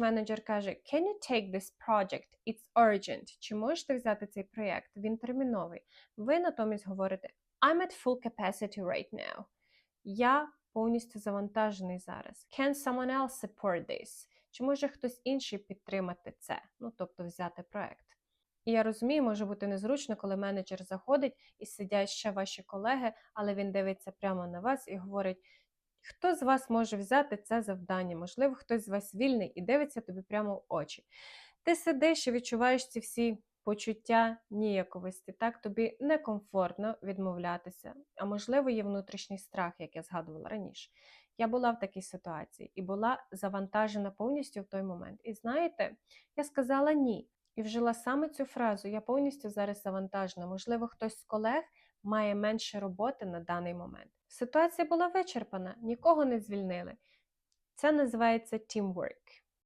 Менеджер каже: Can you take this project? It's urgent. Чи можете взяти цей проєкт? Він терміновий. Ви натомість говорите I'm at full capacity right now. Я повністю завантажений зараз. Can someone else support this? Чи може хтось інший підтримати це? Ну, тобто взяти проект. І я розумію, може бути незручно, коли менеджер заходить і сидять ще ваші колеги, але він дивиться прямо на вас і говорить: хто з вас може взяти це завдання? Можливо, хтось з вас вільний і дивиться тобі прямо в очі. Ти сидиш і відчуваєш ці всі почуття ніяковості, так тобі некомфортно відмовлятися, а можливо, є внутрішній страх, як я згадувала раніше. Я була в такій ситуації і була завантажена повністю в той момент. І знаєте, я сказала ні. І вжила саме цю фразу: я повністю зараз завантажена. Можливо, хтось з колег має менше роботи на даний момент. Ситуація була вичерпана, нікого не звільнили. Це називається teamwork.